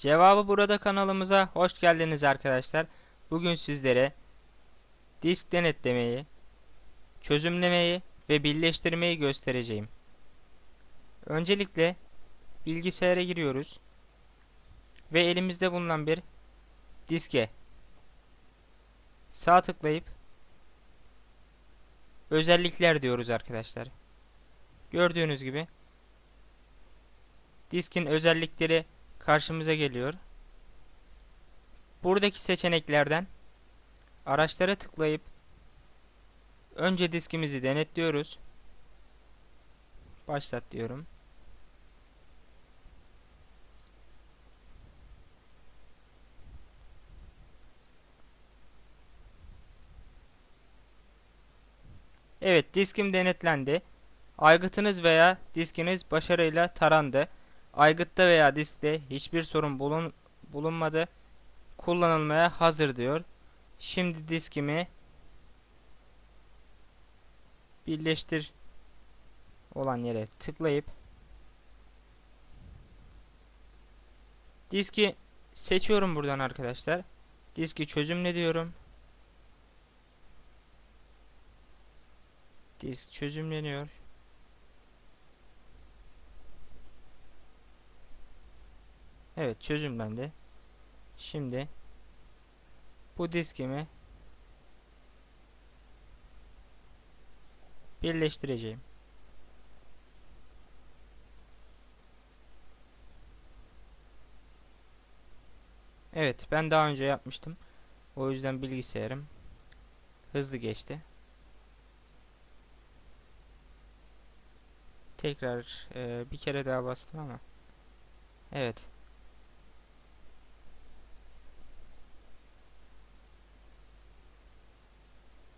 Cevabı burada kanalımıza hoş geldiniz arkadaşlar. Bugün sizlere disk denetlemeyi, çözümlemeyi ve birleştirmeyi göstereceğim. Öncelikle bilgisayara giriyoruz ve elimizde bulunan bir diske sağ tıklayıp özellikler diyoruz arkadaşlar. Gördüğünüz gibi diskin özellikleri karşımıza geliyor. Buradaki seçeneklerden araçlara tıklayıp önce diskimizi denetliyoruz. Başlat diyorum. Evet, diskim denetlendi. Aygıtınız veya diskiniz başarıyla tarandı. Aygıtta veya diskte hiçbir sorun bulun, bulunmadı. Kullanılmaya hazır diyor. Şimdi diskimi birleştir olan yere tıklayıp diski seçiyorum buradan arkadaşlar. Diski çözümle diyorum. Disk çözümleniyor. Evet çözümlendi. Şimdi bu diskimi birleştireceğim. Evet ben daha önce yapmıştım. O yüzden bilgisayarım hızlı geçti. Tekrar e, bir kere daha bastım ama. Evet.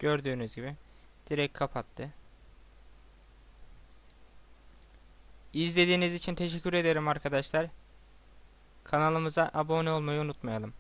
Gördüğünüz gibi direkt kapattı. İzlediğiniz için teşekkür ederim arkadaşlar. Kanalımıza abone olmayı unutmayalım.